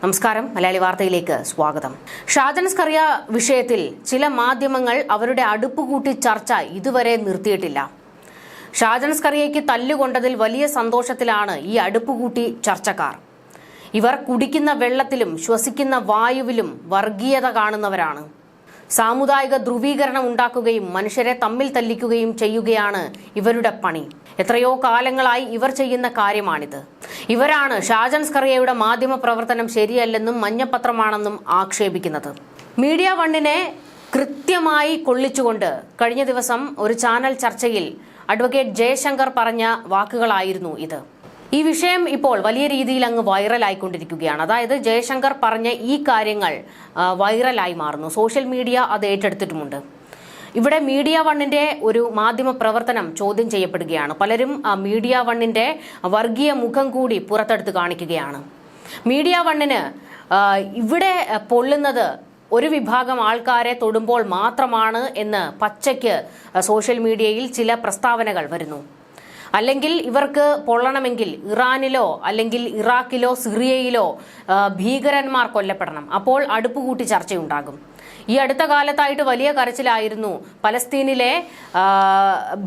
നമസ്കാരം. മലയാളി വാർത്തയിലേക്ക് സ്വാഗതം. ഷാജൻ സ്കറിയ വിഷയത്തിൽ ചില മാധ്യമങ്ങൾ അവരുടെ അടുപ്പുകൂട്ടി ചർച്ച ഇതുവരെ നിർത്തിയിട്ടില്ല. ഷാജൻ സ്കറിയയ്ക്ക് തല്ലുകൊണ്ടതിൽ വലിയ സന്തോഷത്തിലാണ് ഈ അടുപ്പുകൂട്ടി ചർച്ചക്കാർ. ഇവർ കുടിക്കുന്ന വെള്ളത്തിലും ശ്വസിക്കുന്ന വായുവിലും വർഗീയത കാണുന്നവരാണ്. സാമുദായിക ധ്രുവീകരണം ഉണ്ടാക്കുകയും മനുഷ്യരെ തമ്മിൽ തല്ലിക്കുകയും ചെയ്യുകയാണ് ഇവരുടെ പണി. എത്രയോ കാലങ്ങളായി ഇവർ ചെയ്യുന്ന കാര്യമാണിത്. ഇവരാണ് ഷാജൻ സ്കറിയയുടെ മാധ്യമ പ്രവർത്തനം ശരിയല്ലെന്നും മഞ്ഞപ്പത്രമാണെന്നും ആക്ഷേപിക്കുന്നത്. മീഡിയ വണ്ണിനെ കൃത്യമായി കൊള്ളിച്ചുകൊണ്ട് കഴിഞ്ഞ ദിവസം ഒരു ചാനൽ ചർച്ചയിൽ അഡ്വക്കേറ്റ് ജയശങ്കർ പറഞ്ഞ വാക്കുകളായിരുന്നു ഇത്. ഈ വിഷയം ഇപ്പോൾ വലിയ രീതിയിൽ അങ്ങ് വൈറലായിക്കൊണ്ടിരിക്കുകയാണ്. അതായത് ജയശങ്കർ പറഞ്ഞ ഈ കാര്യങ്ങൾ വൈറലായി മാറുന്നു. സോഷ്യൽ മീഡിയ അത് ഏറ്റെടുത്തിട്ടുമുണ്ട്. ഇവിടെ മീഡിയ വണ്ണിന്റെ ഒരു മാധ്യമ പ്രവർത്തനം ചോദ്യം ചെയ്യപ്പെടുകയാണ്. പലരും മീഡിയ വണ്ണിന്റെ വർഗീയ മുഖം കൂടി പുറത്തെടുത്ത് കാണിക്കുകയാണ്. മീഡിയ വണ്ണിന് ഇവിടെ പൊള്ളുന്നത് ഒരു വിഭാഗം ആൾക്കാരെ തൊടുമ്പോൾ മാത്രമാണ് എന്ന് പച്ചയ്ക്ക് സോഷ്യൽ മീഡിയയിൽ ചില പ്രസ്താവനകൾ വരുന്നു. അല്ലെങ്കിൽ ഇവർക്ക് പൊള്ളണമെങ്കിൽ ഇറാനിലോ അല്ലെങ്കിൽ ഇറാഖിലോ സിറിയയിലോ ഭീകരന്മാർ കൊല്ലപ്പെടണം. അപ്പോൾ അടുപ്പുകൂട്ടി ചർച്ചയുണ്ടാകും. ഈ അടുത്ത കാലത്തായിട്ട് വലിയ കരച്ചിലായിരുന്നു പലസ്തീനിലെ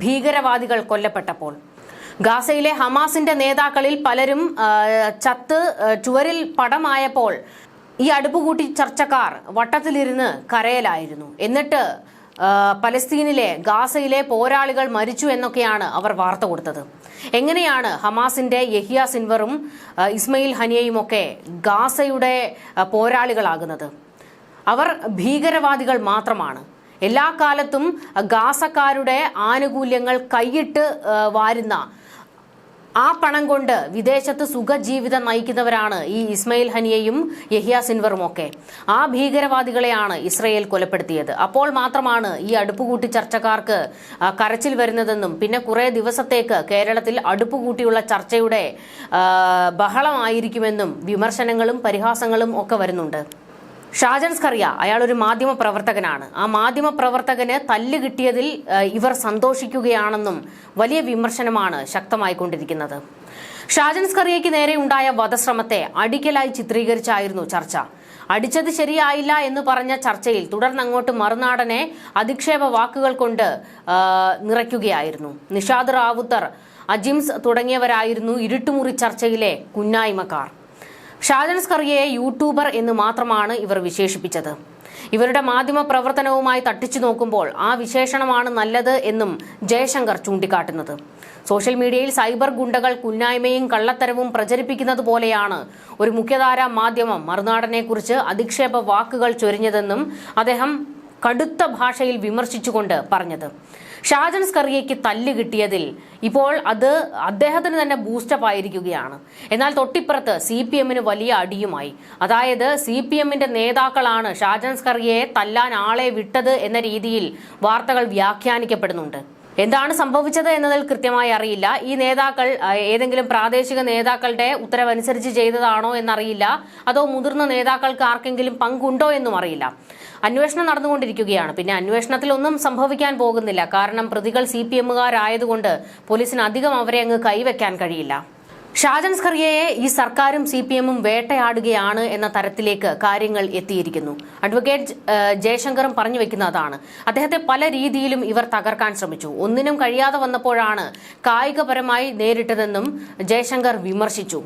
ഭീകരവാദികൾ കൊല്ലപ്പെട്ടപ്പോൾ. ഗാസയിലെ ഹമാസിന്റെ നേതാക്കളിൽ പലരും ചത്ത് ചുവരിൽ പടമായപ്പോൾ ഈ അടുപ്പുകൂട്ടി ചർച്ചക്കാർ വട്ടത്തിലിരുന്ന് കരയലായിരുന്നു. എന്നിട്ട് പലസ്തീനിലെ ഗാസയിലെ പോരാളികൾ മരിച്ചു എന്നൊക്കെയാണ് അവർ വാർത്ത കൊടുത്തത്. എങ്ങനെയാണ് ഹമാസിന്റെ യഹിയ സിൻവറും ഇസ്മയിൽ ഹനിയയും ഒക്കെ ഗാസയുടെ പോരാളികളാകുന്നത്? അവർ ഭീകരവാദികൾ മാത്രമാണ്. എല്ലാ കാലത്തും ഗാസക്കാരുടെ ആനുകൂല്യങ്ങൾ കൈയിട്ട് വാരുന്ന ആ പണം കൊണ്ട് വിദേശത്ത് സുഖജീവിതം നയിക്കുന്നവരാണ് ഈ ഇസ്മയിൽ ഹനിയയും യഹിയ സിൻവറും ഒക്കെ ആ ഭീകരവാദികളെയാണ് ഇസ്രയേൽ കൊലപ്പെടുത്തിയത്. അപ്പോൾ മാത്രമാണ് ഈ അടുപ്പുകൂട്ടി ചർച്ചക്കാർക്ക് കരച്ചിൽ വരുന്നതെന്നും പിന്നെ കുറെ ദിവസത്തേക്ക് കേരളത്തിൽ അടുപ്പുകൂട്ടിയുള്ള ചർച്ചയുടെ ബഹളമായിരിക്കുമെന്നും വിമർശനങ്ങളും പരിഹാസങ്ങളും ഒക്കെ വരുന്നുണ്ട്. ഷാജൻ സ്കറിയ അയാൾ ഒരു മാധ്യമ പ്രവർത്തകനാണ്. ആ മാധ്യമ പ്രവർത്തകന് തല്ല് കിട്ടിയതിൽ ഇവർ സന്തോഷിക്കുകയാണെന്നും വലിയ വിമർശനമാണ് ശക്തമായിക്കൊണ്ടിരിക്കുന്നത്. ഷാജൻ സ്കറിയയ്ക്ക് നേരെ ഉണ്ടായ വധശ്രമത്തെ അടിക്കലായി ചിത്രീകരിച്ചായിരുന്നു ചർച്ച. അടിച്ചത് ശരിയായില്ല എന്ന് പറഞ്ഞ ചർച്ചയിൽ തുടർന്നങ്ങോട്ട് മറുനാടനെ അധിക്ഷേപ വാക്കുകൾ കൊണ്ട് നിറയ്ക്കുകയായിരുന്നു. നിഷാദ് റാവുത്തർ അജിംസ് തുടങ്ങിയവരായിരുന്നു ഇരുട്ടുമുറി ചർച്ചയിലെ കുന്നായ്മക്കാർ. ഷാജൻ സ്കറിയയെ യൂട്യൂബർ എന്ന് മാത്രമാണ് ഇവർ വിശേഷിപ്പിച്ചത്. ഇവരുടെ മാധ്യമ പ്രവർത്തനവുമായി തട്ടിച്ചു നോക്കുമ്പോൾ ആ വിശേഷണമാണ് നല്ലത് എന്നും ജയശങ്കർ ചൂണ്ടിക്കാട്ടുന്നത്. സോഷ്യൽ മീഡിയയിൽ സൈബർ ഗുണ്ടകൾ കുന്നായ്മയും കള്ളത്തരവും പ്രചരിപ്പിക്കുന്നത് പോലെയാണ് ഒരു മുഖ്യധാരാ മാധ്യമം മറുനാടനെക്കുറിച്ച് അധിക്ഷേപ വാക്കുകൾ ചൊരിഞ്ഞതെന്നും അദ്ദേഹം കടുത്ത ഭാഷയിൽ വിമർശിച്ചുകൊണ്ട് പറഞ്ഞത്. ഷാജൻ സ്കറിയയ്ക്ക് തല്ല് കിട്ടിയതിൽ ഇപ്പോൾ അത് അദ്ദേഹത്തിന് തന്നെ ബൂസ്റ്റപ്പ് ആയിരിക്കുകയാണ്. എന്നാൽ തൊട്ടിപ്പുറത്ത് സി പി എമ്മിന് വലിയ അടിയുമായി. അതായത് സി പി എമ്മിന്റെ നേതാക്കളാണ് ഷാജൻ സ്കറിയയെ തല്ലാൻ ആളെ വിട്ടത് എന്ന രീതിയിൽ വാർത്തകൾ വ്യാഖ്യാനിക്കപ്പെടുന്നുണ്ട്. എന്താണ് സംഭവിച്ചത് എന്നതിൽ കൃത്യമായി അറിയില്ല. ഈ നേതാക്കൾ ഏതെങ്കിലും പ്രാദേശിക നേതാക്കളുടെ ഉത്തരവനുസരിച്ച് ചെയ്തതാണോ എന്നറിയില്ല. അതോ മുതിർന്ന നേതാക്കൾക്ക് ആർക്കെങ്കിലും പങ്കുണ്ടോ എന്നും അറിയില്ല. അന്വേഷണം നടന്നുകൊണ്ടിരിക്കുകയാണ്. പിന്നെ അന്വേഷണത്തിൽ ഒന്നും സംഭവിക്കാൻ പോകുന്നില്ല. കാരണം പ്രതികൾ സി പി എമ്മുകാരായതുകൊണ്ട് പോലീസിന് അധികം അവരെ അങ്ങ് കൈവയ്ക്കാൻ കഴിയില്ല. ഷാജൻ സ്കറിയയെ ഈ സർക്കാരും സി പി എമ്മും വേട്ടയാടുകയാണ് എന്ന തരത്തിലേക്ക് കാര്യങ്ങൾ എത്തിയിരിക്കുന്നു. അഡ്വക്കേറ്റ് ജയശങ്കറും പറഞ്ഞു വെക്കുന്ന അതാണ്. അദ്ദേഹത്തെ പല രീതിയിലും ഇവർ തകർക്കാൻ ശ്രമിച്ചു. ഒന്നിനും കഴിയാതെ വന്നപ്പോഴാണ് കായികപരമായി നേരിട്ടതെന്നും ജയശങ്കർ വിമർശിച്ചു.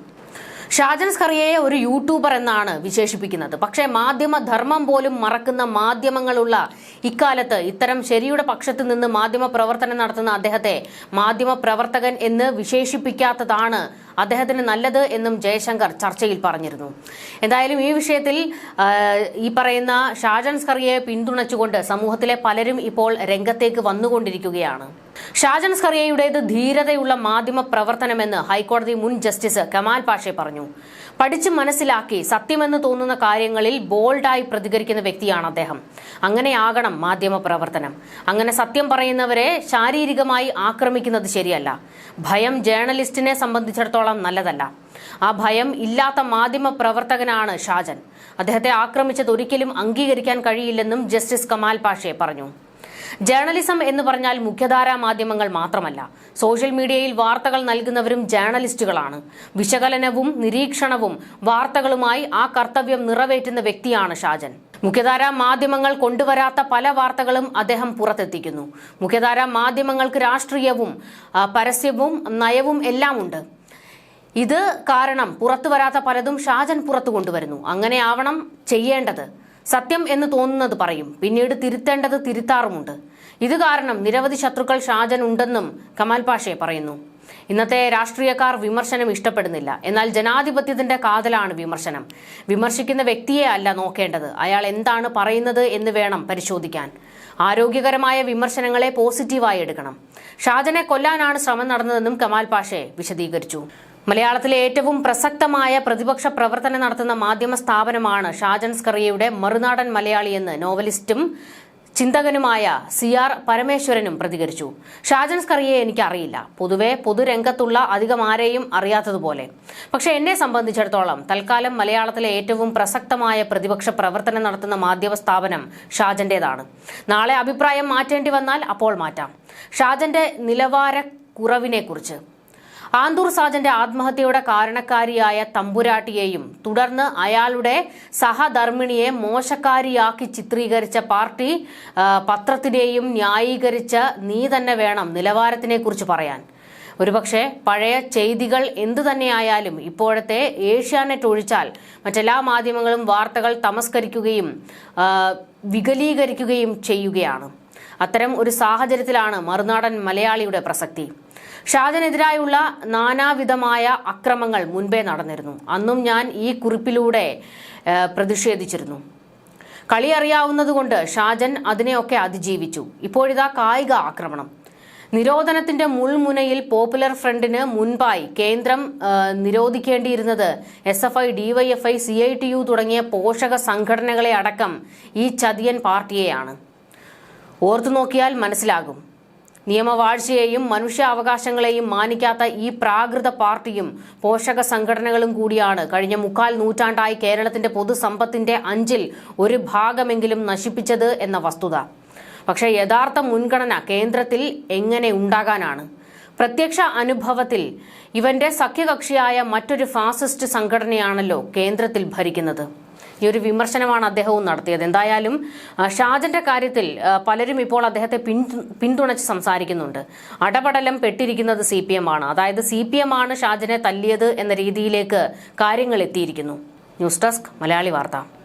ഷാജൻ സ്കറിയയെ ഒരു യൂട്യൂബർ എന്നാണ് വിശേഷിപ്പിക്കുന്നത്. പക്ഷേ മാധ്യമ ധർമ്മം പോലും മറക്കുന്ന മാധ്യമങ്ങളുള്ള ഇക്കാലത്ത് ഇത്തരം ശരിയുടെ പക്ഷത്ത് നിന്ന് മാധ്യമ പ്രവർത്തനം നടത്തുന്ന അദ്ദേഹത്തെ മാധ്യമ പ്രവർത്തകൻ എന്ന് വിശേഷിപ്പിക്കാത്തതാണ് അദ്ദേഹത്തിന് നല്ലത് എന്നും ജയശങ്കർ ചർച്ചയിൽ പറഞ്ഞിരുന്നു. എന്തായാലും ഈ വിഷയത്തിൽ ഈ പറയുന്ന ഷാജൻ കറിയെ പിന്തുണച്ചുകൊണ്ട് സമൂഹത്തിലെ പലരും ഇപ്പോൾ രംഗത്തേക്ക് വന്നുകൊണ്ടിരിക്കുകയാണ്. ഷാജൻ സ്കറിയയുടേത് ധീരതയുള്ള മാധ്യമ പ്രവർത്തനമെന്ന് ഹൈക്കോടതി മുൻ ജസ്റ്റിസ് കമാൽ പാഷെ പറഞ്ഞു. പഠിച്ച് മനസ്സിലാക്കി സത്യമെന്ന് തോന്നുന്ന കാര്യങ്ങളിൽ ബോൾഡായി പ്രതികരിക്കുന്ന വ്യക്തിയാണ് അദ്ദേഹം. അങ്ങനെയാകണം മാധ്യമ പ്രവർത്തനം. അങ്ങനെ സത്യം പറയുന്നവരെ ശാരീരികമായി ആക്രമിക്കുന്നത് ശരിയല്ല. ഭയം ജേർണലിസ്റ്റിനെ സംബന്ധിച്ചിടത്തോളം നല്ലതല്ല. ആ ഭയം ഇല്ലാത്ത മാധ്യമ പ്രവർത്തകനാണ് ഷാജൻ. അദ്ദേഹത്തെ ആക്രമിച്ചത് ഒരിക്കലും അംഗീകരിക്കാൻ കഴിയില്ലെന്നും ജസ്റ്റിസ് കമാൽ പാഷെ പറഞ്ഞു. ജേർണലിസം എന്ന് പറഞ്ഞാൽ മുഖ്യധാരാ മാധ്യമങ്ങൾ മാത്രമല്ല. സോഷ്യൽ മീഡിയയിൽ വാർത്തകൾ നൽകുന്നവരും ജേർണലിസ്റ്റുകളാണ്. വിശകലനവും നിരീക്ഷണവും വാർത്തകളുമായി ആ കർത്തവ്യം നിറവേറ്റുന്ന വ്യക്തിയാണ് ഷാജൻ. മുഖ്യധാരാ മാധ്യമങ്ങൾ കൊണ്ടുവരാത്ത പല വാർത്തകളും അദ്ദേഹം പുറത്തെത്തിക്കുന്നു. മുഖ്യധാരാ മാധ്യമങ്ങൾക്ക് രാഷ്ട്രീയവും പരസ്യവും നയവും എല്ലാം ഉണ്ട് ഇത് കാരണം പുറത്തു വരാത്ത പലതും ഷാജൻ പുറത്തു കൊണ്ടുവരുന്നു. അങ്ങനെ ആവണം ചെയ്യേണ്ടത്. സത്യം എന്ന് തോന്നുന്നത് പറയും. പിന്നീട് തിരുത്തേണ്ടത് തിരുത്താറുമുണ്ട്. ഇത് കാരണം നിരവധി ശത്രുക്കൾ ഷാജൻ ഉണ്ടെന്നും കമാൽ പാഷയെ പറയുന്നു. ഇന്നത്തെ രാഷ്ട്രീയക്കാർ വിമർശനം ഇഷ്ടപ്പെടുന്നില്ല. എന്നാൽ ജനാധിപത്യത്തിന്റെ കാതലാണ് വിമർശനം. വിമർശിക്കുന്ന വ്യക്തിയെ അല്ല നോക്കേണ്ടത്. അയാൾ എന്താണ് പറയുന്നത് എന്ന് വേണം പരിശോധിക്കാൻ. ആരോഗ്യകരമായ വിമർശനങ്ങളെ പോസിറ്റീവായി എടുക്കണം. ഷാജനെ കൊല്ലാനാണ് ശ്രമം നടന്നതെന്നും കമാൽ പാഷെ വിശദീകരിച്ചു. മലയാളത്തിലെ ഏറ്റവും പ്രസക്തമായ പ്രതിപക്ഷ പ്രവർത്തനം നടത്തുന്ന മാധ്യമ സ്ഥാപനമാണ് ഷാജൻ സ്കറിയയുടെ മറുനാടൻ മലയാളി എന്ന് നോവലിസ്റ്റും ചിന്തകനുമായ സി ആർ പരമേശ്വരനും പ്രതികരിച്ചു. ഷാജൻ സ്കറിയെ എനിക്ക് അറിയില്ല പൊതുവെ പൊതുരംഗത്തുള്ള അധികം ആരെയും അറിയാത്തതുപോലെ. പക്ഷെ എന്നെ സംബന്ധിച്ചിടത്തോളം തൽക്കാലം മലയാളത്തിലെ ഏറ്റവും പ്രസക്തമായ പ്രതിപക്ഷ പ്രവർത്തനം നടത്തുന്ന മാധ്യമ സ്ഥാപനം ഷാജന്റേതാണ് നാളെ അഭിപ്രായം മാറ്റേണ്ടി വന്നാൽ അപ്പോൾ മാറ്റാം. ഷാജന്റെ നിലവാര കുറവിനെക്കുറിച്ച് ആന്തൂർ സാജന്റെ ആത്മഹത്യയുടെ കാരണക്കാരിയായ തമ്പുരാട്ടിയെയും തുടർന്ന് അയാളുടെ സഹധർമ്മിണിയെ മോശക്കാരിയാക്കി ചിത്രീകരിച്ച പാർട്ടി പത്രത്തിനെയും ന്യായീകരിച്ച നീ തന്നെ വേണം നിലവാരത്തിനെ കുറിച്ച് പറയാൻ. ഒരുപക്ഷെ പഴയ ചെയ്തികൾ എന്തു തന്നെയായാലും ഇപ്പോഴത്തെ ഏഷ്യാനെറ്റ് ഒഴിച്ചാൽ മറ്റെല്ലാ മാധ്യമങ്ങളും വാർത്തകൾ തമസ്കരിക്കുകയും വികലീകരിക്കുകയും ചെയ്യുകയാണ്. അത്തരം ഒരു സാഹചര്യത്തിലാണ് മറുനാടൻ മലയാളിയുടെ പ്രസക്തി. ഷാജനെതിരായുള്ള നാനാവിധമായ അക്രമങ്ങൾ മുൻപേ നടന്നിരുന്നു. അന്നും ഞാൻ ഈ കുറിപ്പിലൂടെ പ്രതിഷേധിച്ചിരുന്നു. കളി അറിയാവുന്നതുകൊണ്ട് ഷാജൻ അതിനെയൊക്കെ അതിജീവിച്ചു. ഇപ്പോഴിതാ കായിക ആക്രമണം. നിരോധനത്തിന്റെ മുൾമുനയിൽ പോപ്പുലർ ഫ്രണ്ടിന് മുൻപായി കേന്ദ്രം നിരോധിക്കേണ്ടിയിരുന്നത് S F I DYFI C I T U തുടങ്ങിയ പോഷക സംഘടനകളെ അടക്കം ഈ ചതിയൻ പാർട്ടിയെയാണ്. ഓർത്തു നോക്കിയാൽ മനസ്സിലാകും. നിയമവാഴ്ചയെയും മനുഷ്യാവകാശങ്ങളെയും മാനിക്കാത്ത ഈ പ്രാകൃത പാർട്ടിയും പോഷക സംഘടനകളും കൂടിയാണ്. കഴിഞ്ഞ മുക്കാൽ നൂറ്റാണ്ടായി കേരളത്തിന്റെ പൊതുസമ്പത്തിന്റെ അഞ്ചിൽ ഒരു ഭാഗമെങ്കിലും നശിപ്പിച്ചത് എന്ന വസ്തുത. പക്ഷേ യഥാർത്ഥ മുൻഗണന കേന്ദ്രത്തിൽ എങ്ങനെ ഉണ്ടാകാനാണ്? പ്രത്യക്ഷ അനുഭവത്തിൽ ഇവന്റെ സഖ്യകക്ഷിയായ മറ്റൊരു ഫാസിസ്റ്റ് സംഘടനയാണല്ലോ കേന്ദ്രത്തിൽ ഭരിക്കുന്നത്. ഈ ഒരു വിമർശനമാണ് അദ്ദേഹവും നടത്തിയത്. എന്തായാലും ഷാജന്റെ കാര്യത്തിൽ പലരും ഇപ്പോൾ അദ്ദേഹത്തെ പിന്തു- പിന്തുണച്ച് സംസാരിക്കുന്നുണ്ട്. അടപടലം പെട്ടിരിക്കുന്നത് സി പി എം ആണ്. അതായത് സി പി എം ആണ് ഷാജനെ തല്ലിയത് എന്ന രീതിയിലേക്ക് കാര്യങ്ങൾ എത്തിയിരിക്കുന്നു. ന്യൂസ് ഡെസ്ക് മലയാളി വാർത്ത.